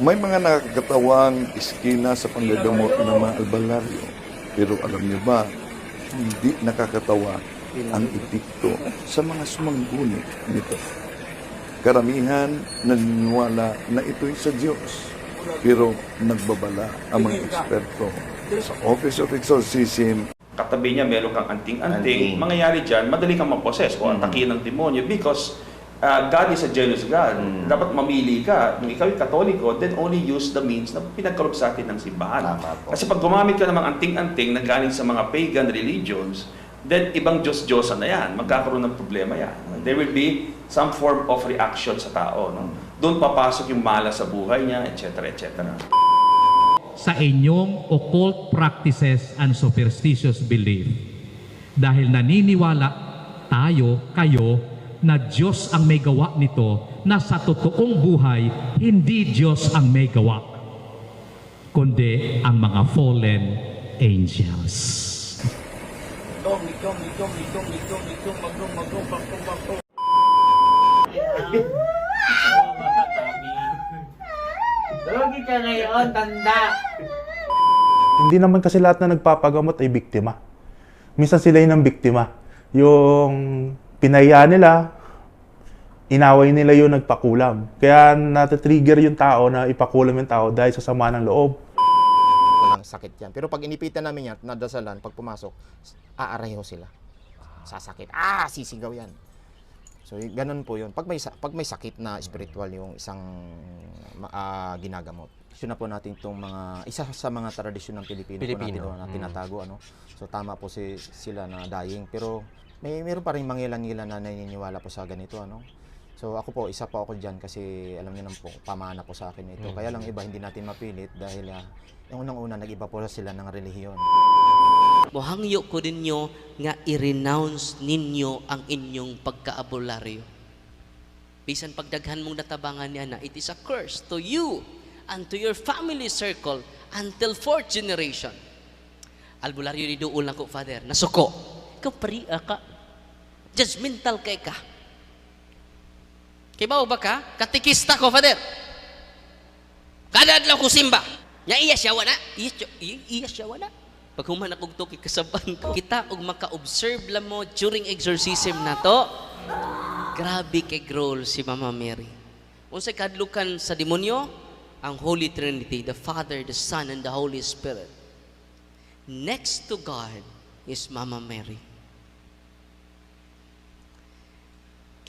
May mga nakakatawang iskina sa panggagamot ng mga albalaryo. Pero alam niyo ba, hindi nakakatawa ang epekto sa mga sumangguni nito. Karamihan naniniwala na ito'y sa Diyos. Pero nagbabala ang mga eksperto sa Office of Exorcism katabi niya meron kang anting-anting, Anting. mangyayari dyan, madali kang maposes o atakin ng demonyo because uh, God is a jealous God. Mm. Dapat mamili ka. Kung ikaw ay katoliko, then only use the means na pinagkaroon sa atin ng simbahan. Tama. Kasi pag gumamit ka ng mga anting-anting na galing sa mga pagan religions, then ibang Diyos-Diyosan na yan. Magkakaroon ng problema yan. There will be some form of reaction sa tao. No? Doon papasok yung mala sa buhay niya, etc. etc. sa inyong occult practices and superstitious belief. Dahil naniniwala tayo, kayo, na Diyos ang may gawa nito, na sa totoong buhay, hindi Diyos ang may gawa, kundi ang mga fallen angels. Itong, itong, itong, itong, itong, itong, magdong, magdong, magdong, magdong. Lugi ka ngayon, tanda. Hindi naman kasi lahat na nagpapagamot ay biktima. Minsan sila yung ang biktima. Yung pinaya nila, inaway nila yung nagpakulam. Kaya natitrigger yung tao na ipakulam yung tao dahil sa sama ng loob. Walang sakit yan. Pero pag inipitan namin yan, nadasalan, pag pumasok, aarayo sila. Sasakit. Ah, sisigaw yan. So, ganun po yun. Pag may, pag may sakit na spiritual yung isang ah, ginagamot. Gusto na po natin itong mga, isa sa mga tradisyon ng Pilipino, Pilipino. po natin na tinatago. Ano? So, tama po si, sila na dying. Pero, may meron pa rin mangilan-ngilan na naniniwala po sa ganito. Ano? So, ako po, isa po ako dyan kasi alam niyo naman po, pamana po sa akin ito. Kaya lang iba, hindi natin mapilit dahil ah, yung unang-una, nag-iba po sila ng relihiyon. Mohangyo ko ninyo nga i-renounce ninyo ang inyong pagkaabularyo. Bisan pagdaghan mong natabangan niya na, it is a curse to you and to your family circle until fourth generation. Albularyo ni doon lang ko, Father, nasuko. Ikaw pariya ka. Judgmental kay ka. Kay ba ka? Katikista ko, Father. Kada adlaw ko simba. Nya iya siya wala. Iya iya, iya siya wala. Pag human akong toki kasaban ko, kita og maka-observe lang mo during exorcism na to. Grabe kay role si Mama Mary. Unsay kadlukan sa demonyo? Ang Holy Trinity, the Father, the Son, and the Holy Spirit. Next to God is Mama Mary.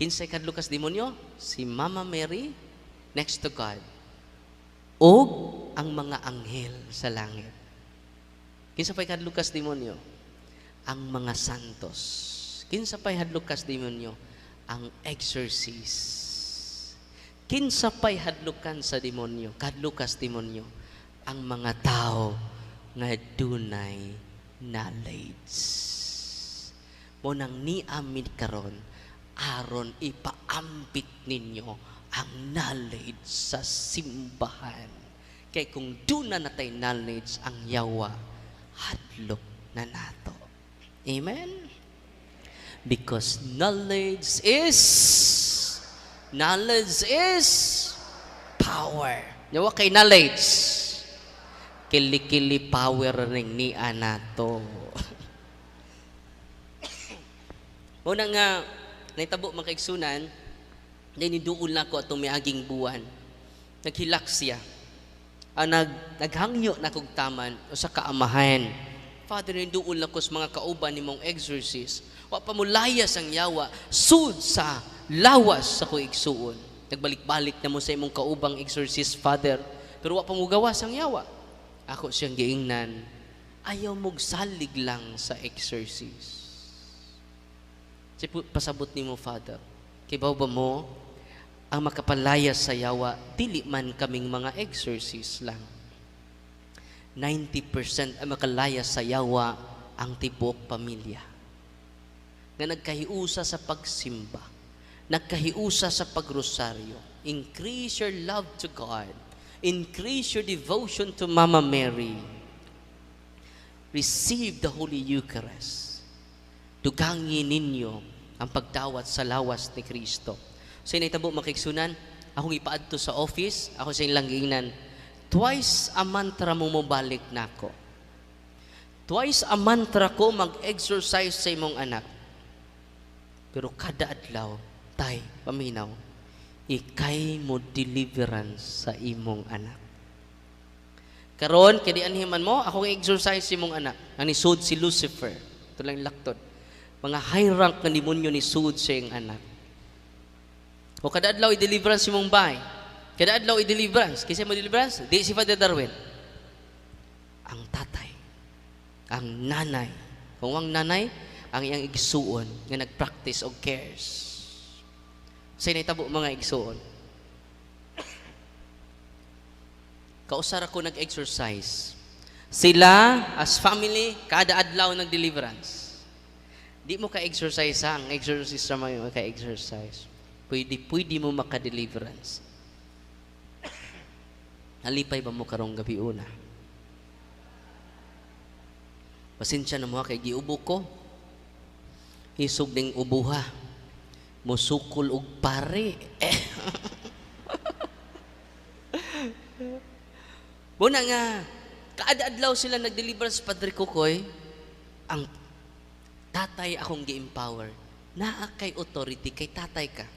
Kinsay kadlukas demonyo? Si Mama Mary next to God. O ang mga anghel sa langit. Kinsa pa'y kadlukas demonyo? Ang mga santos. Kinsa pa'y hadlukas demonyo? Ang exorcist. Kinsa pa'y hadlukan sa demonyo? Kadlukas demonyo. Ang mga tao nga dunay knowledge. Mo nang niamin karon aron ipaampit ninyo ang knowledge sa simbahan. Kay kung doon na natay knowledge ang yawa, hadlok na nato. Amen? Because knowledge is knowledge is power. Yawa kay knowledge. Kili-kili power ring ni anato. Muna nga, naitabo mga kaigsunan, niduol na ko atong miaging buwan. Naghilak siya. Ah, nag, naghangyo na kog taman o sa kaamahan. Father, niduol na ko sa mga kauban ni mong exorcist. Wa pa mo layas ang yawa, sud sa lawas sa ko igsuon. Nagbalik-balik na mo sa imong kaubang exorcist, Father. Pero wa pa mo gawas ang yawa. Ako siyang giingnan, ayaw mong salig lang sa exorcist. Pasabot ni mo, Father. Kibaw ba mo, ang makapalaya sa yawa, dili man kaming mga exorcist lang. 90% ang makalaya sa yawa ang tibok pamilya. Na nagkahiusa sa pagsimba, nagkahiusa sa pagrosaryo. Increase your love to God. Increase your devotion to Mama Mary. Receive the Holy Eucharist dugangin ninyo ang pagdawat sa lawas ni Kristo. So initabo makiksunan, akong ipaadto sa office, ako sa ilang twice a mantra mo mobalik nako. Twice a mantra ko mag-exercise sa imong anak. Pero kada adlaw, tay, paminaw, ikay mo deliverance sa imong anak. Karon, kadi anhiman mo, ako nga exercise sa imong anak. Ang nisod si Lucifer. Ito lang lakton. Mga high rank na demonyo ni sud sa iyong anak. O kada adlaw i-deliverance imong bahay. Kada adlaw i-deliverance. Kisa mo deliverance? Di si Father Darwin. Ang tatay, ang nanay. Kung ang nanay, ang iyang igsuon nga nag-practice og cares. Sa tabo mga igsuon. Kausara ko nag-exercise. Sila, as family, kada adlaw nag-deliverance. Di mo ka-exercise ha. Ang exercise naman yung ka-exercise. Pwede, pwede mo maka-deliverance. Halipay ba mo karong gabi una? Pasensya na mo ha, kay giubo ko. Hisog ning ubuha. Musukol og pare. Eh. Muna nga, kaada-adlaw sila nag-deliver sa Padre Kukoy, ang tatay akong gi-empower. Naa kay authority, kay tatay ka.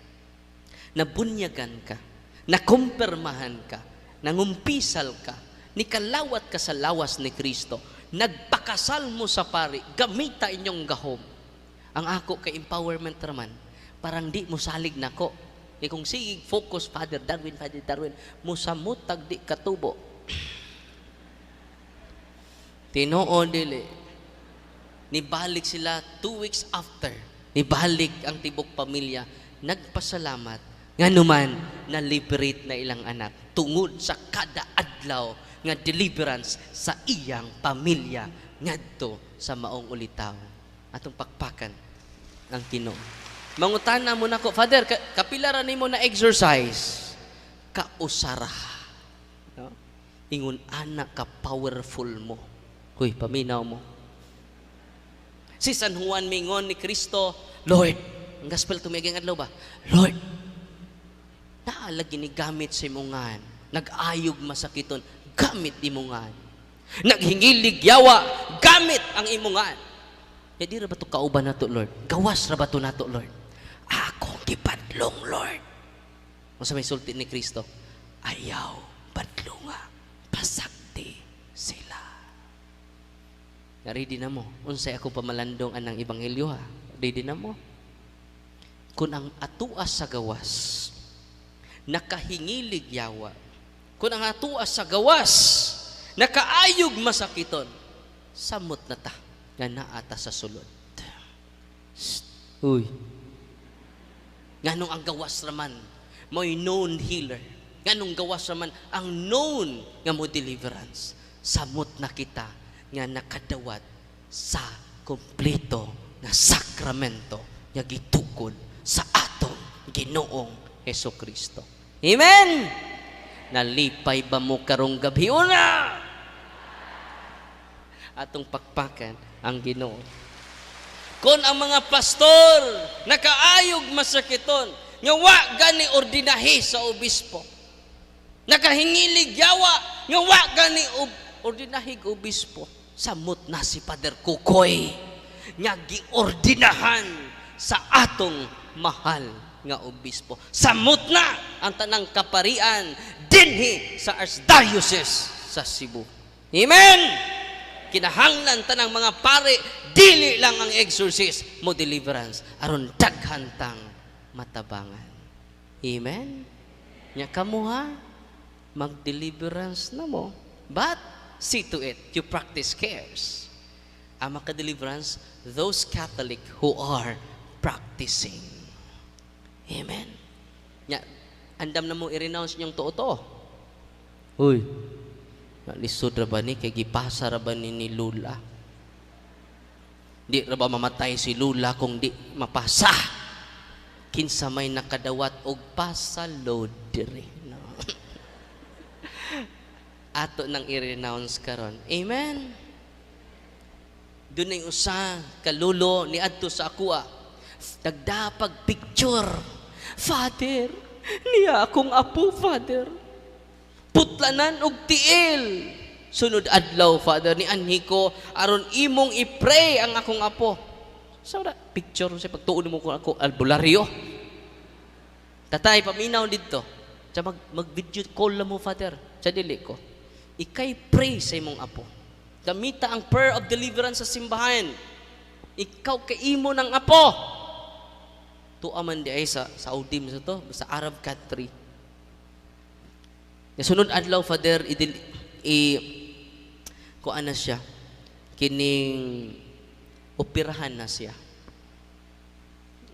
Nabunyagan ka. Nakumpirmahan ka. Nangumpisal ka. Nikalawat ka sa lawas ni Kristo. Nagpakasal mo sa pari. Gamita inyong gahom. Ang ako kay empowerment raman, parang di mo salig nako. E kung sige, focus, Father Darwin, Father Darwin, musamot tag di katubo. Tinoo dili. Nibalik sila two weeks after. Nibalik ang tibok pamilya. Nagpasalamat. Nga naman, na-liberate na ilang anak. Tungod sa kada adlaw nga deliverance sa iyang pamilya ngadto sa maong ulitaw. Atong pakpakan ang Ginoo. Mangutana mo nako, Father, ka, kapilaran nimo na exercise. Kausara. No? Ingon anak ka powerful mo. Hoy, paminaw mo. Si San Juan mingon ni Kristo, Lord, ang gospel tumigang adlaw ba? Lord, naalagi ni gamit sa imungan, nag-ayog masakiton, gamit imungan. Naghingilig yawa, gamit ang imungan. Ya di ra ba to kauban nato, Lord? Gawas ra ba to nato, Lord? Ako gipadlong, Lord. Kung sa may sulti ni Kristo, ayaw, padlunga, pasakti sila. Ready na mo. Unsay ako pamalandong anang ebanghelyo ha. Ready na mo. Kung ang atuas sa gawas, nakahingilig yawa. Kung ang atuas sa gawas, nakaayog masakiton, samot na ta nga naata sa sulod. Uy. Nganong ang gawas raman, mo'y known healer. Nganong gawas raman, ang known nga mo deliverance. Samot na kita nga nakadawat sa kompleto nga sakramento nga gitukod sa atong Ginoong Heso Kristo. Amen. Nalipay ba mo karong gabi una? Atong pakpakan ang Ginoo. Kung ang mga pastor nakaayog masakiton nga wa gani ordinahi sa obispo. Nakahingilig yawa nga wa gani ob- ordinahig obispo. Samot na si Father Kukoy nga giordinahan sa atong mahal nga obispo. Samot na ang tanang kaparian dinhi sa Archdiocese sa Cebu. Amen! Kinahanglan tanang mga pare, dili lang ang exorcist mo deliverance aron daghantang matabangan. Amen? Nya kamo ha, mag-deliverance na mo. But, see to it, you practice cares. Ang maka-deliverance, those Catholic who are practicing. Amen. Nya, andam na mo i-renounce niyong totoo. Uy, Nalisod ra ba ni kay gipasa ra ba ni ni Lula? Di ra ba mamatay si Lula kung di mapasa? Kinsa may nakadawat og pasa load diri. Ato nang i-renounce karon. Amen. Doon ay usa kalulo ni adto sa akua. Nagdapag picture. Father, niya akong apo, Father. Putlanan og tiil. Sunod adlaw, Father, ni anhi ko, aron imong i-pray ang akong apo. Sa so, picture sa pagtuon mo ko ako albularyo. Tatay, paminaw dito. Sa mag, mag-video call mo, Father. Sa dili ko. Ikay pray sa imong apo. Gamita ang prayer of deliverance sa simbahan. Ikaw kay imo ng apo. Tuaman di ay sa Saudim sa to, sa Arab country. Nasunod adlaw, Father, idil, i, kuan na siya, kining operahan na siya.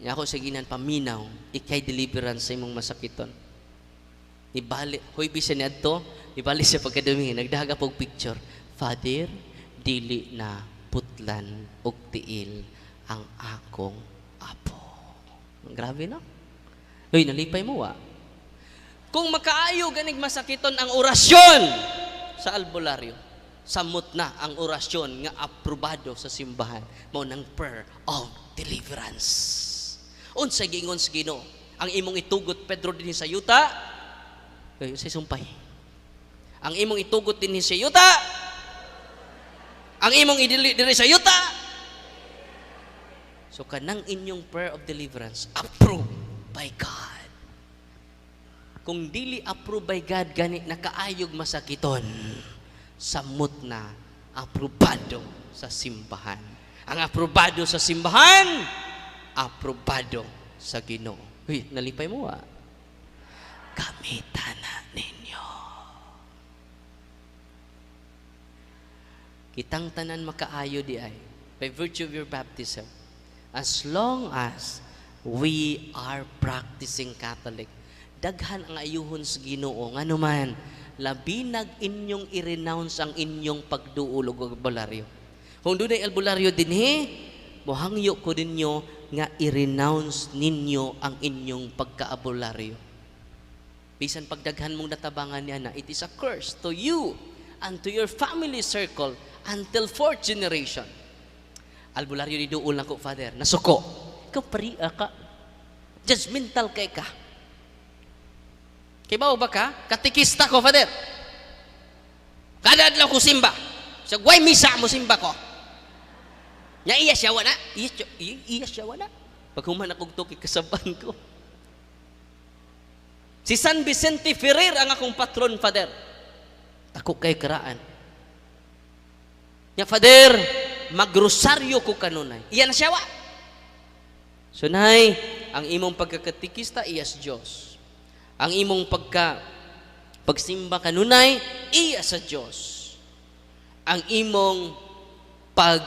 Nga ako sa ginan paminaw, ikay deliverance sa imong masakiton. Ibali, hoy bisa ni adto, ibali siya pagkadumi, nagdaga pog picture. Father, dili na putlan og tiil ang akong apo. Grabe no? Hoy, nalipay mo wa. Kung makaayo ganig masakiton ang orasyon sa albularyo, samot na ang orasyon nga aprobado sa simbahan mo ng prayer of deliverance. Unsay gingon sa Ginoo, ang imong itugot Pedro dinhi sa yuta, kayo sa sumpay. Ang imong itugot dinhi sa yuta, ang imong idili sa yuta. So kanang inyong prayer of deliverance approved by God. Kung dili approved by God gani nakaayog masakiton samot na aprobado sa simbahan. Ang aprobado sa simbahan, aprobado sa Ginoo. Uy, nalipay mo ah. Gamitan na ninyo. Kitang tanan makaayo di ay by virtue of your baptism as long as we are practicing Catholic daghan ang ayuhon sa Ginoo. Ngano man labi nag inyong i-renounce ang inyong pagduol og albularyo kung dunay albularyo dinhi mohangyo ko ninyo nga i-renounce ninyo ang inyong pagkaabularyo. Bisan pagdaghan mong natabangan niya na it is a curse to you and to your family circle until fourth generation albularyo ni duol na ko father nasuko ikaw paria ka judgmental kay ka Kay ba ka? Katikista ko, Father. Kada adlaw ko simba. Sa guay misa mo simba ko. Nya iya siya wala. Iya, iya, iya siya wala. Pag human akong tuki kasaban ko. Si San Vicente Ferrer ang akong patron, Father. Ako kay karaan. Nya, Father, magrosaryo ko kanunay. Iya na siya wa. So, nay, ang imong pagkakatikista, iyas Diyos. Ang imong pagka pagsimba kanunay iya sa Dios ang imong pag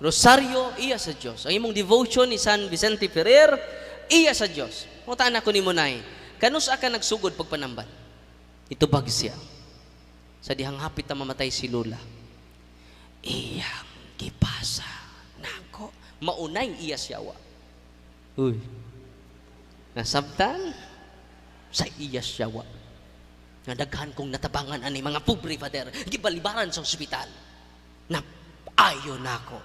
rosaryo iya sa Dios ang imong devotion ni San Vicente Ferrer iya sa Dios mutaan ako nimo nay kanus ka nagsugod pagpanamban? Ito bag siya. Sa dihang hapit na mamatay si Lola iyang gipasa nako maunay iya siyawa uy nasabtan sa iya siyawa. Nga daghan kong natabangan ani mga pobre father, gibalibaran sa ospital. Na ayo na ako.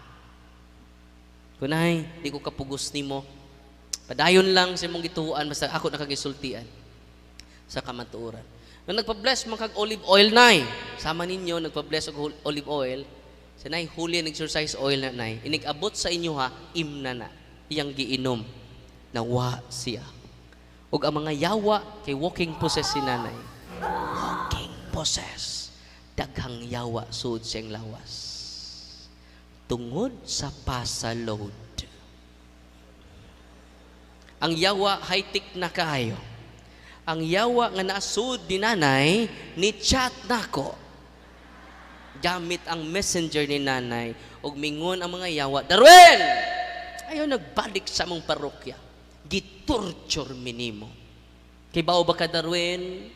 Kunay, di ko kapugos nimo. Padayon lang sa imong gituan basta ako nakagisultian sa kamatuoran. Nung nagpa-bless man kag olive oil nay, sama ninyo nagpa-bless og olive oil, sa nay huli ang exercise oil na nay, inigabot sa inyo ha, imna na, iyang giinom, nawa siya. ug ang mga yawa kay walking possess si nanay. Walking possess. Daghang yawa sud siyang lawas. Tungod sa pasalod. Ang yawa high-tech na kaayo. Ang yawa nga nasud ni nanay ni chat nako. Gamit ang messenger ni nanay ug mingon ang mga yawa, Darwin! Ayaw nagbalik sa mong parokya gitorture minimo. Kay bao ba ka Darwin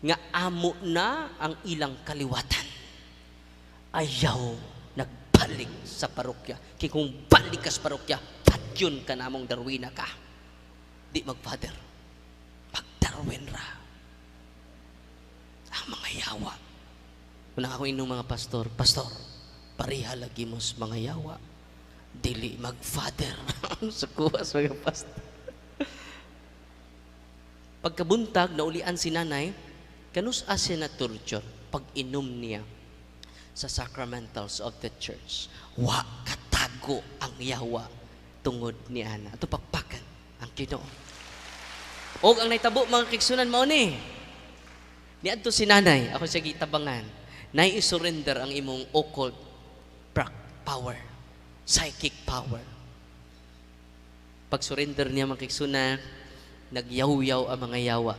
nga amo na ang ilang kaliwatan. Ayaw nagbalik sa parokya. Kay kung balik ka sa parokya, patyon ka namong Darwina ka. Di mag-father. Mag-Darwin ra. Ang mga yawa. Una ako inyong mga pastor, Pastor, pariha lagi mo mga yawa. Dili mag-father. sa kuwas mga pastor. Pagkabuntag, naulian si nanay, kanus asya na torture pag inom niya sa sacramentals of the church. Wa katago ang yawa tungod ni Ana. Ito pakpakan ang Ginoo. O ang naitabo mga kiksunan mao ni. Niadto si nanay, ako siya gitabangan. Nay surrender ang imong occult power, psychic power. Pag surrender niya mga kiksunan, nagyaw-yaw ang mga yawa.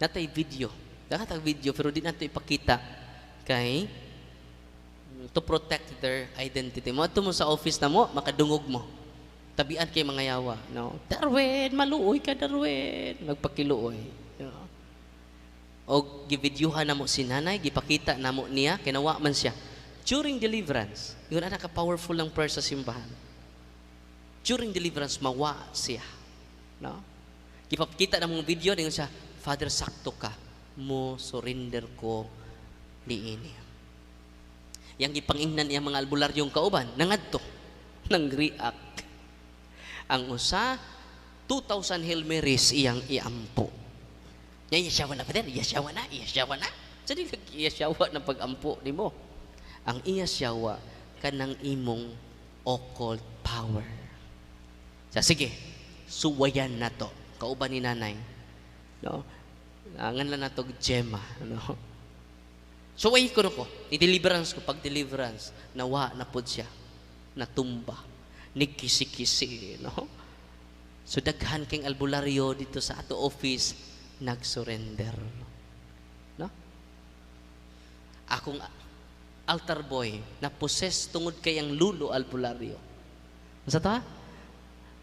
Natay video. Nakatag video pero di nato ipakita kay to protect their identity. Mo ato mo sa office na mo, makadungog mo. Tabian kay mga yawa, no? Darwin, maluoy ka Darwin. Magpakiluoy. O givideohan na mo si nanay, gipakita na mo niya, kinawa man siya. During deliverance, yun na ka-powerful ng prayer sa simbahan. During deliverance, mawa siya. No? Gipakita na mong video, ningon siya, Father, sakto ka. Mo, surrender ko ni ini. Yang gipangingnan niya mga albularyong kauban, nangadto, nang react. Ang usa, 2,000 Hail Marys iyang iampo. Ya, yasyawa na, Father, yasyawa na, yasyawa na. Sa di yasyawa na pag-ampo ni mo. Ang iyasyawa, kanang imong occult power. Sa sige, suwayan na to. Kauban ni nanay. No? Angan lang na to Gemma. No? Suway ko na ko. I-deliverance ko. Pag deliverance, nawa na po siya. Natumba. Nagkisi-kisi. No? So daghan king albularyo dito sa ato office, nag-surrender. No? Akong altar boy, na possess tungod kay ang lulo albularyo. Masa ta?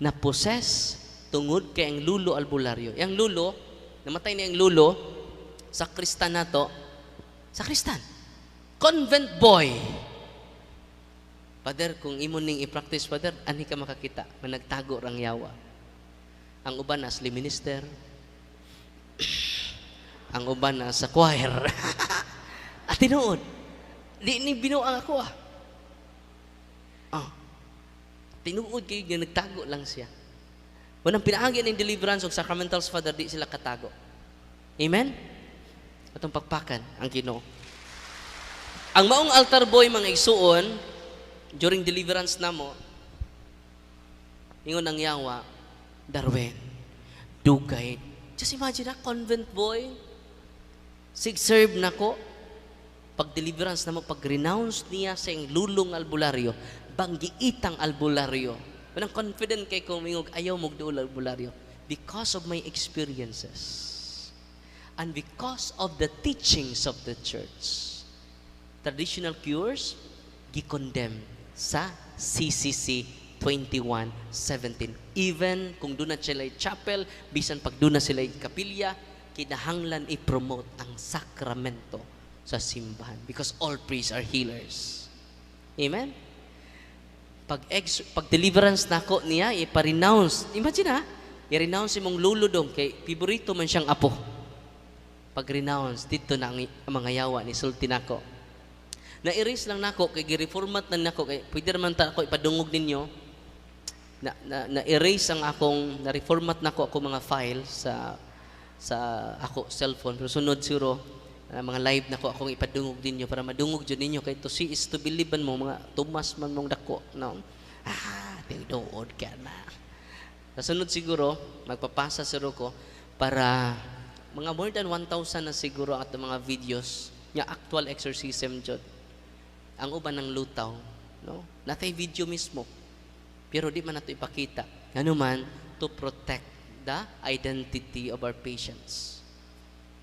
Na possess tungod kay ang lulo albularyo. Yang lulo, namatay na ang lulo, sa kristan na to, sa kristan. Convent boy. Father, kung imo ning i-practice, Father, ani ka makakita, na nagtago rang yawa. Ang uban asli minister, ang uban na sa choir. At tinuod, di ni binuang ako ah. Ah. Tinuod kayo nga nagtago lang siya. Wanang pinaagi ng deliverance of sacramentals, Father, di sila katago. Amen? Atong pakpakan ang Ginoo. Ang maong altar boy mga igsuon during deliverance namo ingon ang yawa Darwin dugay just imagine na convent boy. Sig serve nako. Pag deliverance namo pag renounce niya sa lulong albularyo banggiitang albularyo. Manang confident kay kung mingog ayaw mong duol albularyo. Because of my experiences and because of the teachings of the church traditional cures gi-condemn sa CCC 21:17 even kung doon na sila chapel bisan pag doon na sila kapilya kinahanglan i-promote ang sakramento sa simbahan because all priests are healers. Amen? Pag ex, pag deliverance nako niya ipa-renounce imagine ha? I-renounce imong lulo dong kay piborito man siyang apo. Pag renounce dito na ang, ang mga yawa ni sulti nako. Na-erase lang nako kay gi-reformat na nako kay pwede naman ta ako ipadungog ninyo na, na, na-erase ang akong na-reformat nako ako mga file sa sa ako cellphone. Pero sunod siguro ah, mga live nako akong ipadungog ninyo para madungog jud ninyo. Kay to see is to believe mo mga tumas man mong dako no? Ah tinuod ka na. Sa sunod siguro magpapasa siguro ko para mga more than 1,000 na siguro at mga videos nga actual exorcism jud ang uban ng lutaw, no? Natay video mismo. Pero di man nato ipakita. Ano man to protect the identity of our patients.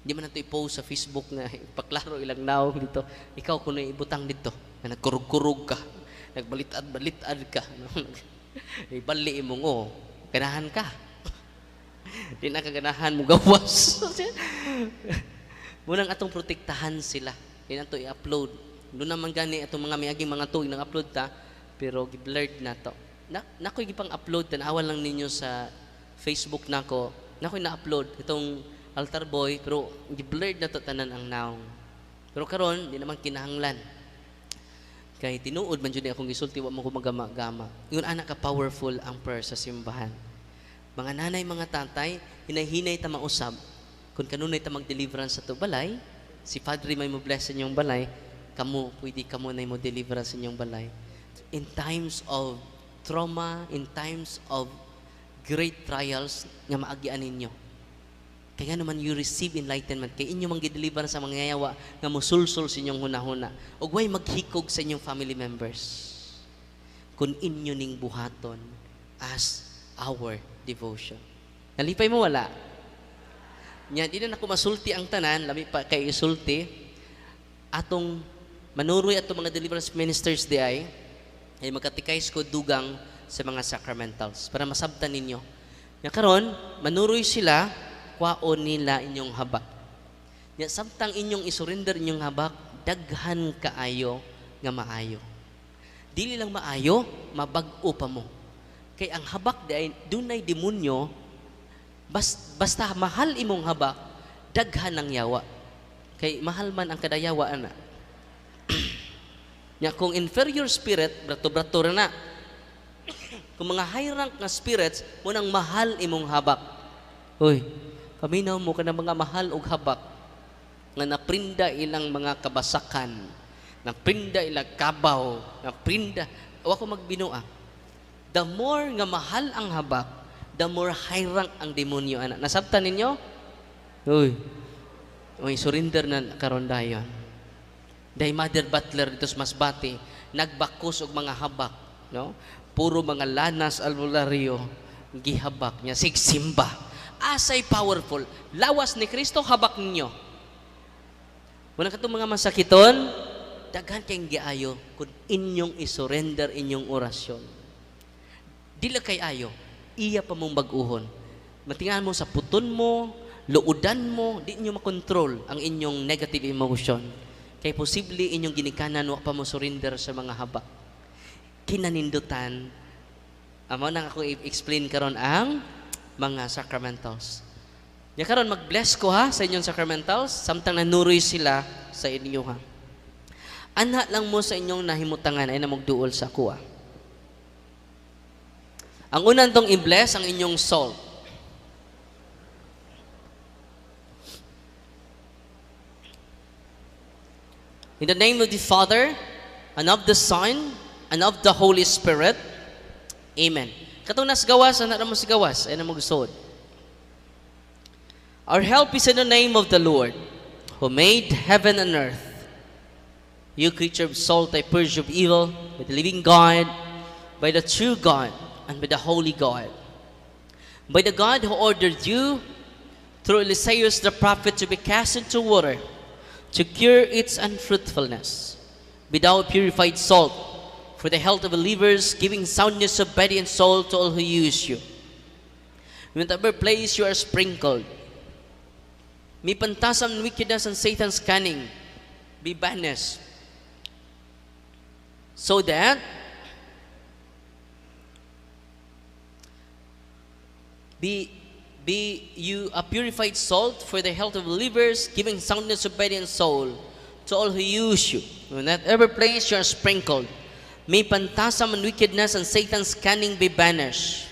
Di man nato i-post sa Facebook nga ipaklaro ilang naong dito. Ikaw kuno ibutang dito na nagkurug-kurug ka, nagbalitad-balitad ka? Ibali imong oh, ganahan ka. di na kaganahan mo gawas. Munang atong protektahan sila. Di na to i-upload doon naman gani atong mga miaging mga tuig nang upload ta pero gi-blurred na to. Na nakoy gipang upload tanawan lang ninyo sa Facebook nako. Nakoy na-upload itong altar boy pero gi-blurred na to tanan ang naong. Pero karon di naman kinahanglan. Kay tinuod man jud ni akong gisulti wa man ko magama-gama. Ingon anak ka powerful ang prayer sa simbahan. Mga nanay, mga tatay, hinahinay ta mausab kung kanunay ta mag-deliverance sa to balay, si Padre may mo bless sa inyong balay, kamo, pwede kamo na mo deliverance sa inyong balay. In times of trauma, in times of great trials, nga maagian ninyo. Kaya nga naman you receive enlightenment. Kaya inyo mang gideliver sa mga yawa nga musulsul sa inyong hunahuna. O way maghikog sa inyong family members. Kung inyo ning buhaton as our devotion. Nalipay mo wala? Nya, di na ako masulti ang tanan, lami pa kay isulti. Atong manuroy atong mga deliverance ministers di ay, ay magkatikais ko dugang sa mga sacramentals para masabtan ninyo. Nya karon, manuroy sila, kwaon nila inyong habak. Nya samtang inyong isurrender inyong habak, daghan kaayo nga maayo. Dili lang maayo, mabag-o pa mo. Kay ang habak di ay dunay demonyo bas, basta mahal imong habak, daghan ang yawa. Kay mahal man ang kadayawa ana. Nya kung inferior spirit, brato-brato ra na. kung mga high rank nga spirits, munang mahal imong habak. Uy, paminaw mo ka ng mga mahal og habak nga naprinda ilang mga kabasakan, naprinda ilang kabaw, naprinda, wa ko magbinua. The more nga mahal ang habak, the more high rank ang demonyo ana. Nasabtan ninyo? Uy. Uy, surrender na karon dayon. Dahil Mother Butler dito sa Masbate, nagbakos og mga habak, no? Puro mga lanas albularyo gihabak niya sig simba. Asay powerful. Lawas ni Kristo habak ninyo. Wala katong mga masakiton, daghan kayong giayo kung inyong isurrender inyong orasyon. Dila kay ayo, iya pa mong baguhon. Matingan mo sa puton mo, luudan mo, di nyo makontrol ang inyong negative emotion. Kay posible inyong ginikanan, wa pa mo surrender sa mga habak. Kinanindutan, amo na ako i-explain karon ang mga sacramentals. Ya karon mag-bless ko ha sa inyong sacramentals, samtang nanuroy sila sa inyo ha. Ana lang mo sa inyong nahimutangan ay namugduol sa kuha. Ang unang tong i-bless ang inyong soul. In the name of the Father, and of the Son, and of the Holy Spirit. Amen. Katong nas gawas, anak mo si gawas, ay na magusod. Our help is in the name of the Lord, who made heaven and earth. You creature of salt, I purge of evil, by the living God, by the true God, and by the holy God. By the God who ordered you, through Eliseus the prophet, to be cast into water, to cure its unfruitfulness. Be thou purified salt, for the health of believers, giving soundness of body and soul to all who use you. In whatever place you are sprinkled, may pantasam and wickedness and Satan's cunning be banished, so that Be, be you a purified salt for the health of believers, giving soundness of body and soul to all who use you. In every place you are sprinkled, may pantasam and wickedness and Satan's cunning be banished.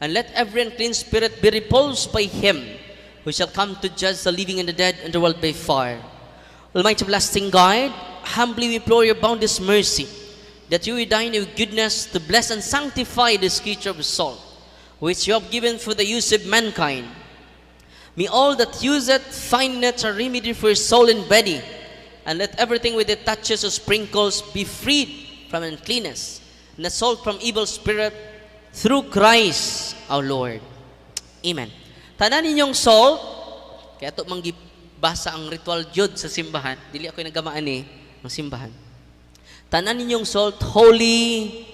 And let every unclean spirit be repulsed by him who shall come to judge the living and the dead and the world by fire. Almighty blessing God, humbly we implore your boundless mercy, that you will dine with goodness to bless and sanctify this creature of salt which you have given for the use of mankind. May all that use it find it a remedy for soul and body, and let everything with it touches or sprinkles be freed from uncleanness, and salt from evil spirit, through Christ our Lord. Amen. Tanan ninyong salt, kaya ito manggibasa ang ritual jud sa simbahan, dili ako nagamaan eh, ng simbahan. Tanan ninyong salt, holy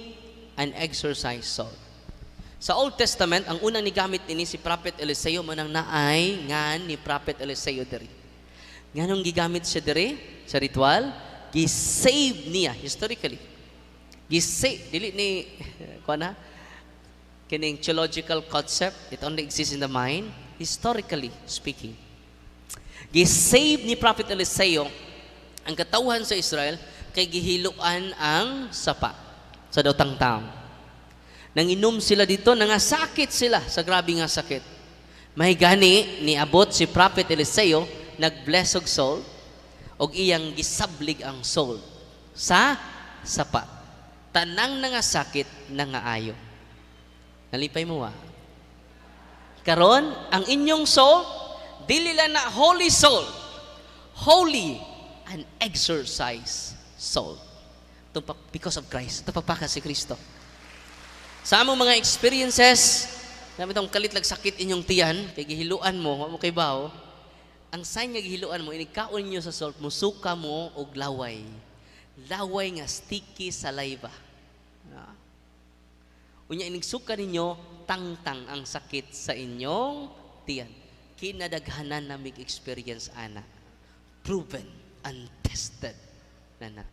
and exorcised salt. Sa Old Testament, ang unang nigamit ini si Prophet Eliseo manang naay nga ni Prophet Eliseo diri. Nganong gigamit siya diri sa ritual? Gi-save niya historically. Gi-save dili ni kuan na kining theological concept it only exists in the mind historically speaking. Gi-save ni Prophet Eliseo ang katawhan sa Israel kay gihiluan ang sapa sa daotang taong. Nanginom sila dito, nangasakit sila sa grabe nga sakit. May gani ni abot si Prophet Eliseo nagbless og soul og iyang gisablig ang soul sa sapa. Tanang nga sakit nangaayo. Nalipay mo wa. Karon ang inyong soul dili na holy soul. Holy and exercise soul. Because of Christ. Ito papaka si Kristo. Sa among mga experiences, namin itong kalitlag sakit inyong tiyan, kay gihiluan mo, mo kay bao, ang sign nga gihiluan mo, inikaon niyo sa salt, musuka mo og laway. Laway nga sticky saliva. Na. Unya inigsuka ninyo, tangtang ang sakit sa inyong tiyan. Kinadaghanan na mig experience ana. Proven and tested na na.